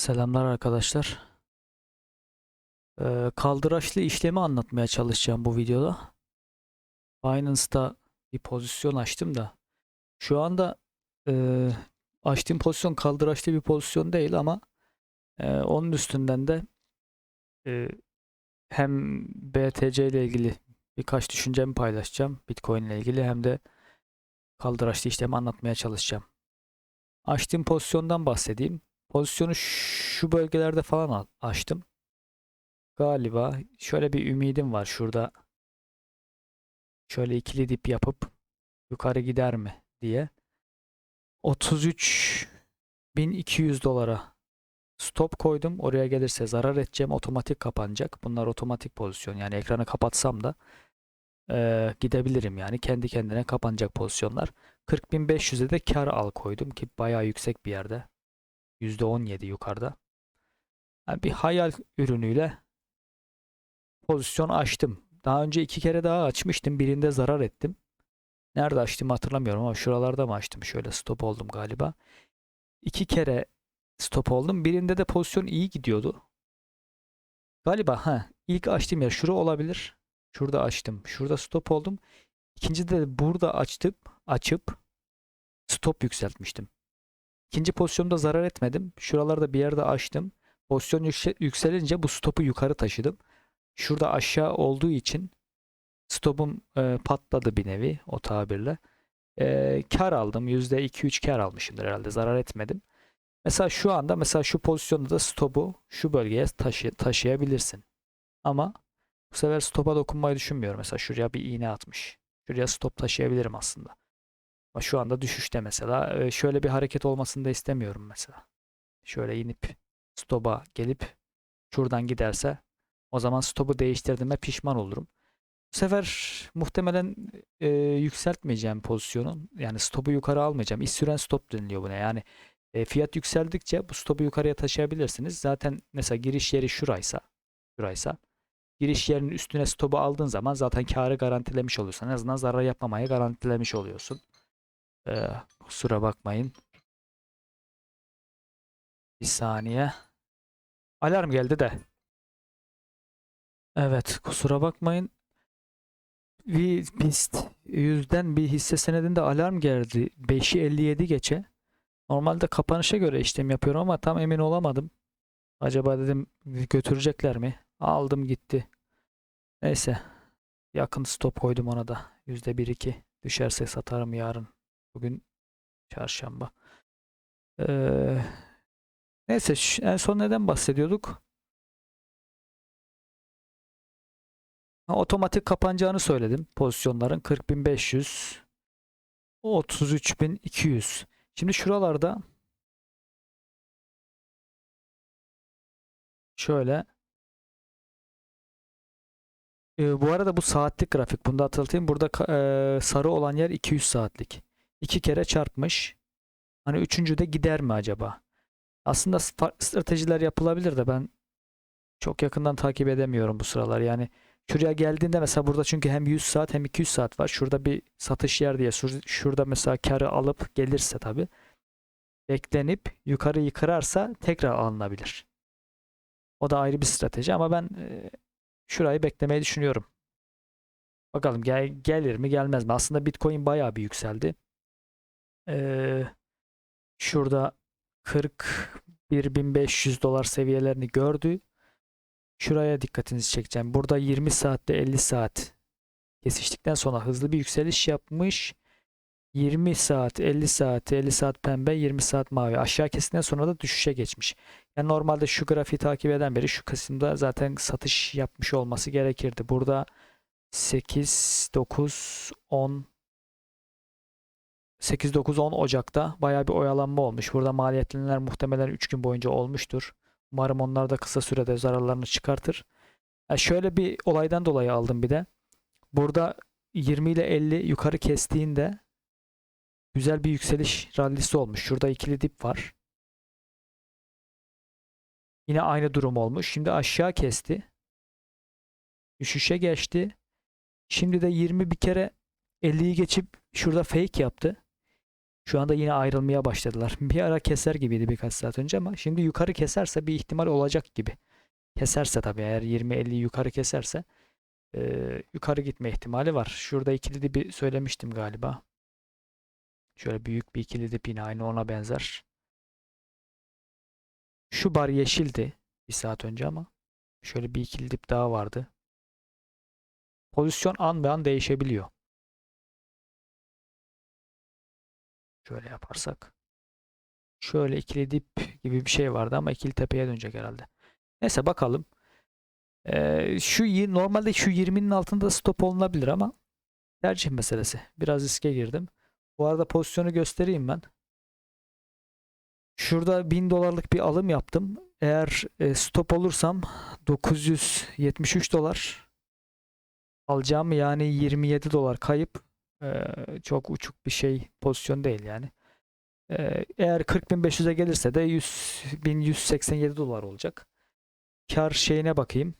Selamlar arkadaşlar. Ee, kaldıraçlı işlemi anlatmaya çalışacağım bu videoda. Binance'da bir pozisyon açtım da şu anda e, açtığım pozisyon kaldıraçlı bir pozisyon değil ama e, onun üstünden de e, hem BTC ile ilgili birkaç düşüncemi paylaşacağım Bitcoin ile ilgili hem de kaldıraçlı işlemi anlatmaya çalışacağım. Açtığım pozisyondan bahsedeyim. Pozisyonu şu bölgelerde falan açtım. Galiba şöyle bir ümidim var şurada. Şöyle ikili dip yapıp yukarı gider mi diye. 33.200 dolara stop koydum. Oraya gelirse zarar edeceğim. Otomatik kapanacak. Bunlar otomatik pozisyon. Yani ekranı kapatsam da eee, gidebilirim yani. Kendi kendine kapanacak pozisyonlar. 40.500'e de kar al koydum ki bayağı yüksek bir yerde. %17 yukarıda. Yani bir hayal ürünüyle pozisyon açtım. Daha önce iki kere daha açmıştım. Birinde zarar ettim. Nerede açtım hatırlamıyorum ama şuralarda mı açtım? Şöyle stop oldum galiba. İki kere stop oldum. Birinde de pozisyon iyi gidiyordu. Galiba ha ilk açtığım yer şura olabilir. Şurada açtım. Şurada stop oldum. İkincide de burada açtım, açıp stop yükseltmiştim. İkinci pozisyonda zarar etmedim. Şuralarda bir yerde açtım. Pozisyon yükse- yükselince bu stopu yukarı taşıdım. Şurada aşağı olduğu için stopum e, patladı bir nevi o tabirle. E, kar aldım. %2-3 kar almışımdır herhalde. Zarar etmedim. Mesela şu anda mesela şu pozisyonda da stopu şu bölgeye taşı taşıyabilirsin. Ama bu sefer stopa dokunmayı düşünmüyorum. Mesela şuraya bir iğne atmış. Şuraya stop taşıyabilirim aslında. Ama şu anda düşüşte mesela. e, Şöyle bir hareket olmasını da istemiyorum mesela. Şöyle inip stopa gelip şuradan giderse o zaman stopu değiştirdiğime pişman olurum. Bu sefer muhtemelen e, yükseltmeyeceğim pozisyonu. Yani stopu yukarı almayacağım. İş süren stop deniliyor buna. Yani e, fiyat yükseldikçe bu stopu yukarıya taşıyabilirsiniz. Zaten mesela giriş yeri şuraysa, şuraysa giriş yerinin üstüne stopu aldığın zaman zaten karı garantilemiş oluyorsun. En azından zarar yapmamayı garantilemiş oluyorsun. Ee, kusura bakmayın. Bir saniye. Alarm geldi de. Evet, kusura bakmayın. BIST yüzden bir hisse senedinde alarm geldi. 5'i 57 geçe. Normalde kapanışa göre işlem yapıyorum ama tam emin olamadım. Acaba dedim götürecekler mi? Aldım gitti. Neyse. Yakın stop koydum ona da. %1-2 düşerse satarım yarın. Bugün çarşamba. Ee, neyse en son neden bahsediyorduk? Ha, otomatik kapanacağını söyledim pozisyonların 40.500 33.200. Şimdi şuralarda şöyle Ee, bu arada bu saatlik grafik. Bunu da hatırlatayım. Burada e, sarı olan yer 200 saatlik. İki kere çarpmış. Hani üçüncü de gider mi acaba? Aslında farklı stratejiler yapılabilir de ben çok yakından takip edemiyorum bu sıralar. Yani şuraya geldiğinde mesela burada çünkü hem 100 saat hem 200 saat var. Şurada bir satış yer diye şur- şurada mesela karı alıp gelirse tabii beklenip yukarıyı kırarsa tekrar alınabilir. O da ayrı bir strateji ama ben e, şurayı beklemeyi düşünüyorum. Bakalım gel, gelir mi gelmez mi? Aslında Bitcoin bayağı bir yükseldi. Ee, şurada 41.500 dolar seviyelerini gördü. Şuraya dikkatinizi çekeceğim. Burada 20 saatte 50 saat kesiştikten sonra hızlı bir yükseliş yapmış. 20 saat, 50 saat, 50 saat pembe, 20 saat mavi. Aşağı kesikten sonra da düşüşe geçmiş. Yani normalde şu grafiği takip eden biri şu kısımda zaten satış yapmış olması gerekirdi. Burada 8, 9, 10 8, 9, 10 Ocak'ta bayağı bir oyalanma olmuş. Burada maliyetlenenler muhtemelen 3 gün boyunca olmuştur. Umarım onlar da kısa sürede zararlarını çıkartır. Ha, şöyle bir olaydan dolayı aldım bir de. Burada 20 ile 50 yukarı kestiğinde güzel bir yükseliş rallisi olmuş. Şurada ikili dip var. Yine aynı durum olmuş. Şimdi aşağı kesti. Düşüşe geçti. Şimdi de 20 bir kere 50'yi geçip şurada fake yaptı. Şu anda yine ayrılmaya başladılar. Bir ara keser gibiydi birkaç saat önce ama şimdi yukarı keserse bir ihtimal olacak gibi. Keserse tabii eğer 20-50 yukarı keserse e, yukarı gitme ihtimali var. Şurada ikili dibi söylemiştim galiba. Şöyle büyük bir ikili dip yine aynı ona benzer. Şu bar yeşildi bir saat önce ama şöyle bir ikili dip daha vardı. Pozisyon an be an değişebiliyor. Şöyle yaparsak. Şöyle ikili dip gibi bir şey vardı ama ikili tepeye dönecek herhalde. Neyse bakalım. Ee, şu normalde şu 20'nin altında stop olunabilir ama tercih meselesi. Biraz riske girdim. Bu arada pozisyonu göstereyim ben. Şurada 1000 dolarlık bir alım yaptım. Eğer e, stop olursam 973 dolar alacağım yani 27 dolar kayıp çok uçuk bir şey pozisyon değil yani. Eğer 40.500'e gelirse de 100 1187 dolar olacak. Kar şeyine bakayım.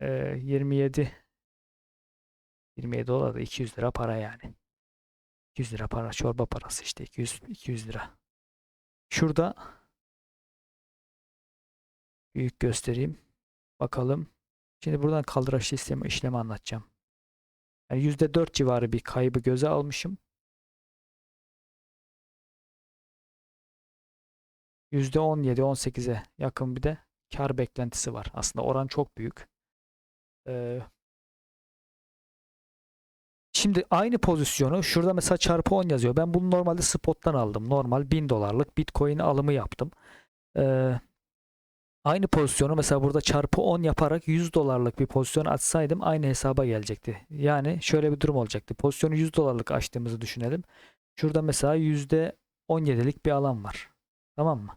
E, 27 27 dolar da 200 lira para yani. 200 lira para çorba parası işte 200 200 lira. Şurada büyük göstereyim. Bakalım. Şimdi buradan kaldıraçlı işlemi, işlemi anlatacağım. Yani %4 civarı bir kaybı göze almışım. %17-18'e yakın bir de kar beklentisi var. Aslında oran çok büyük. Ee, Şimdi aynı pozisyonu şurada mesela çarpı 10 yazıyor. Ben bunu normalde spot'tan aldım. Normal 1000 dolarlık Bitcoin alımı yaptım. Ee, aynı pozisyonu mesela burada çarpı 10 yaparak 100 dolarlık bir pozisyon açsaydım aynı hesaba gelecekti. Yani şöyle bir durum olacaktı. Pozisyonu 100 dolarlık açtığımızı düşünelim. Şurada mesela %17'lik bir alan var. Tamam mı?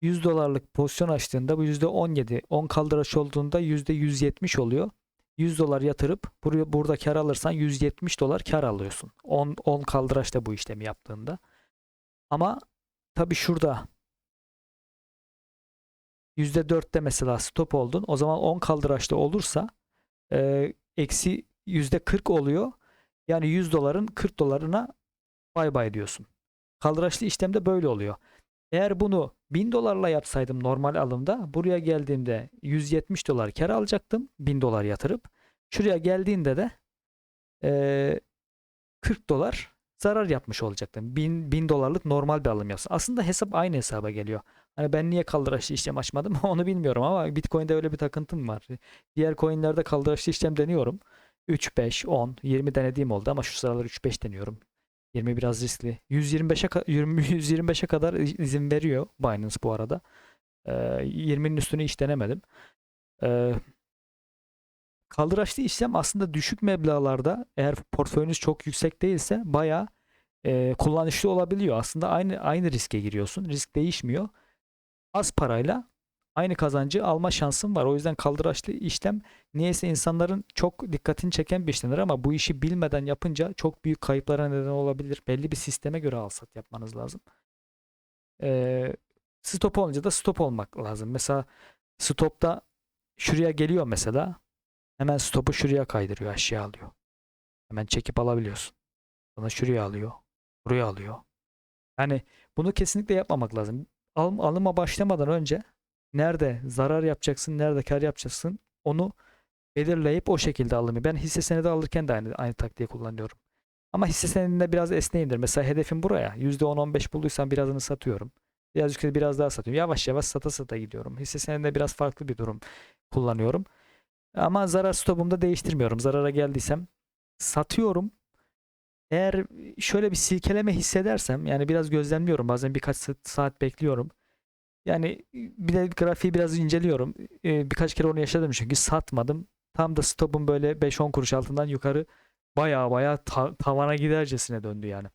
100 dolarlık pozisyon açtığında bu %17, 10 kaldıraç olduğunda %170 oluyor. 100 dolar yatırıp buraya burada kar alırsan 170 dolar kar alıyorsun. 10 10 kaldıraçta bu işlemi yaptığında. Ama tabii şurada %4'te mesela stop oldun. O zaman 10 kaldıraçta olursa e, eksi %40 oluyor. Yani 100 doların 40 dolarına bay bay diyorsun. Kaldıraçlı işlemde böyle oluyor. Eğer bunu 1000 dolarla yapsaydım normal alımda buraya geldiğimde 170 dolar kar alacaktım 1000 dolar yatırıp. Şuraya geldiğinde de eee 40 dolar zarar yapmış olacaktım. 1000, 1000 dolarlık normal bir alım yapsın. Aslında hesap aynı hesaba geliyor. Hani ben niye kaldıraçlı işlem açmadım onu bilmiyorum ama Bitcoin'de öyle bir takıntım var. Diğer coin'lerde kaldıraçlı işlem deniyorum. 3, 5, 10, 20 denediğim oldu ama şu sıralar 3, 5 deniyorum. 20 biraz riskli. 125'e ka- 20 125'e kadar izin veriyor Binance bu arada. Ee, 20'nin üstünü hiç denemedim. Ee, kaldıraçlı işlem aslında düşük meblağlarda eğer portföyünüz çok yüksek değilse bayağı e, kullanışlı olabiliyor. Aslında aynı aynı riske giriyorsun. Risk değişmiyor. Az parayla aynı kazancı alma şansın var. O yüzden kaldıraçlı işlem niyeyse insanların çok dikkatini çeken bir işlemdir ama bu işi bilmeden yapınca çok büyük kayıplara neden olabilir. Belli bir sisteme göre alsat yapmanız lazım. Ee, stop olunca da stop olmak lazım. Mesela stopta şuraya geliyor mesela. Hemen stopu şuraya kaydırıyor, aşağı alıyor. Hemen çekip alabiliyorsun. Sonra şuraya alıyor. Buraya alıyor. Yani bunu kesinlikle yapmamak lazım. Alım, alıma başlamadan önce nerede zarar yapacaksın, nerede kar yapacaksın onu belirleyip o şekilde alımı. Ben hisse senedi alırken de aynı, aynı taktiği kullanıyorum. Ama hisse senedinde biraz esneyimdir. Mesela hedefim buraya. %10-15 bulduysam birazını satıyorum. Biraz yukarı biraz daha satıyorum. Yavaş yavaş sata sata gidiyorum. Hisse senedinde biraz farklı bir durum kullanıyorum. Ama zarar stopumu da değiştirmiyorum. Zarara geldiysem satıyorum. Eğer şöyle bir silkeleme hissedersem yani biraz gözlemliyorum. Bazen birkaç saat bekliyorum. Yani bir de grafiği biraz inceliyorum. Birkaç kere onu yaşadım çünkü satmadım. Tam da stopum böyle 5-10 kuruş altından yukarı baya baya ta- tavana gidercesine döndü yani.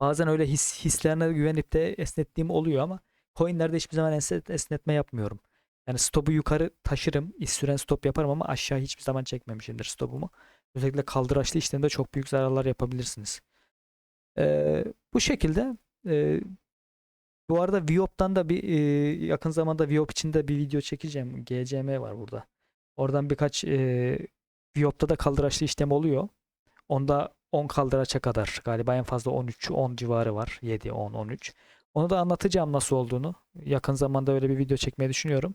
Bazen öyle his, hislerine güvenip de esnettiğim oluyor ama coinlerde hiçbir zaman esnet, esnetme yapmıyorum. Yani stopu yukarı taşırım. İş süren stop yaparım ama aşağı hiçbir zaman çekmemişimdir stopumu. Özellikle kaldıraçlı işlemde çok büyük zararlar yapabilirsiniz. Ee, bu şekilde e, bu arada Viop'tan da bir e, yakın zamanda Viop içinde bir video çekeceğim. GCM var burada. Oradan birkaç e, Viop'ta da kaldıraçlı işlem oluyor. Onda 10 kaldıraça kadar galiba en fazla 13 10 civarı var. 7 10 13. Onu da anlatacağım nasıl olduğunu. Yakın zamanda öyle bir video çekmeyi düşünüyorum.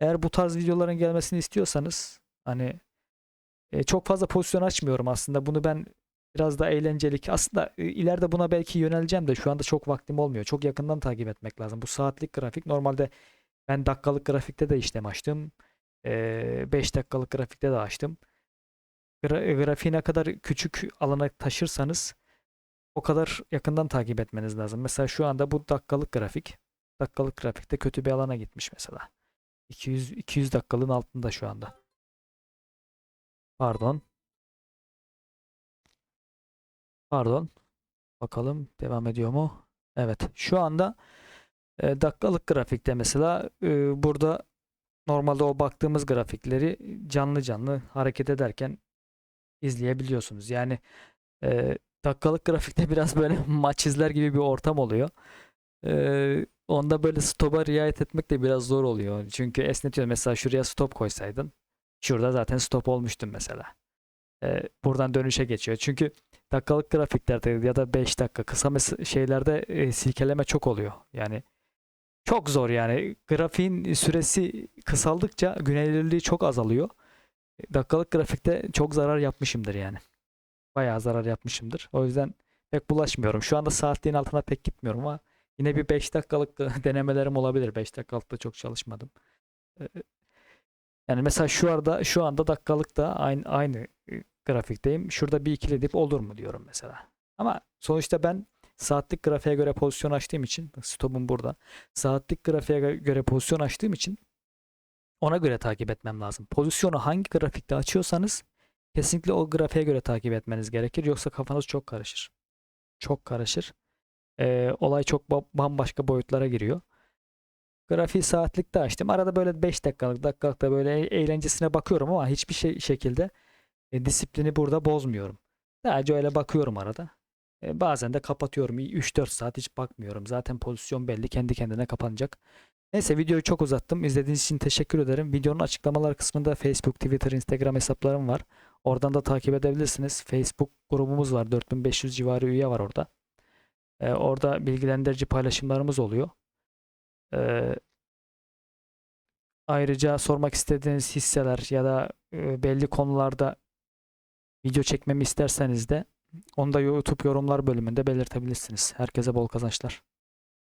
Eğer bu tarz videoların gelmesini istiyorsanız hani e, çok fazla pozisyon açmıyorum aslında. Bunu ben biraz da eğlencelik. Aslında e, ileride buna belki yöneleceğim de şu anda çok vaktim olmuyor. Çok yakından takip etmek lazım. Bu saatlik grafik normalde ben dakikalık grafikte de işlem açtım. 5 dakikalık grafikte de açtım. Gra- grafiği ne kadar küçük alana taşırsanız o kadar yakından takip etmeniz lazım. Mesela şu anda bu dakikalık grafik. Dakikalık grafikte kötü bir alana gitmiş mesela. 200 200 dakikalığın altında şu anda. Pardon. Pardon. Bakalım devam ediyor mu? Evet. Şu anda e, dakikalık grafikte mesela e, burada normalde o baktığımız grafikleri canlı canlı hareket ederken izleyebiliyorsunuz. Yani e, dakikalık grafikte biraz böyle maç izler gibi bir ortam oluyor. E, onda böyle stopa riayet etmek de biraz zor oluyor. Çünkü esnetiyor. Mesela şuraya stop koysaydın şurada zaten stop olmuştun mesela. E, buradan dönüşe geçiyor. Çünkü dakikalık grafiklerde ya da 5 dakika kısa mes- şeylerde e, silkeleme çok oluyor. Yani çok zor yani. Grafiğin süresi kısaldıkça güvenilirliği çok azalıyor. Dakikalık grafikte çok zarar yapmışımdır yani. Bayağı zarar yapmışımdır. O yüzden pek bulaşmıyorum. Şu anda saatliğin altına pek gitmiyorum ama yine bir 5 dakikalık da denemelerim olabilir. 5 dakikalıkta çok çalışmadım. Yani mesela şu anda şu anda dakikalıkta aynı aynı grafikteyim. Şurada bir ikili dip olur mu diyorum mesela. Ama sonuçta ben saatlik grafiğe göre pozisyon açtığım için stopum burada. Saatlik grafiğe gö- göre pozisyon açtığım için ona göre takip etmem lazım. Pozisyonu hangi grafikte açıyorsanız kesinlikle o grafiğe göre takip etmeniz gerekir. Yoksa kafanız çok karışır. Çok karışır. Ee, olay çok ba- bambaşka boyutlara giriyor. Grafiği saatlikte açtım. Arada böyle 5 dakikalık, dakikalıkta böyle e- eğlencesine bakıyorum ama hiçbir şey şekilde e, disiplini burada bozmuyorum. Sadece öyle bakıyorum arada. E, bazen de kapatıyorum. 3-4 saat hiç bakmıyorum. Zaten pozisyon belli. Kendi kendine kapanacak. Neyse videoyu çok uzattım. İzlediğiniz için teşekkür ederim. Videonun açıklamalar kısmında Facebook, Twitter, Instagram hesaplarım var. Oradan da takip edebilirsiniz. Facebook grubumuz var. 4500 civarı üye var orada. E, orada bilgilendirici paylaşımlarımız oluyor. E, ayrıca sormak istediğiniz hisseler ya da e, belli konularda video çekmemi isterseniz de onu da YouTube yorumlar bölümünde belirtebilirsiniz. Herkese bol kazançlar.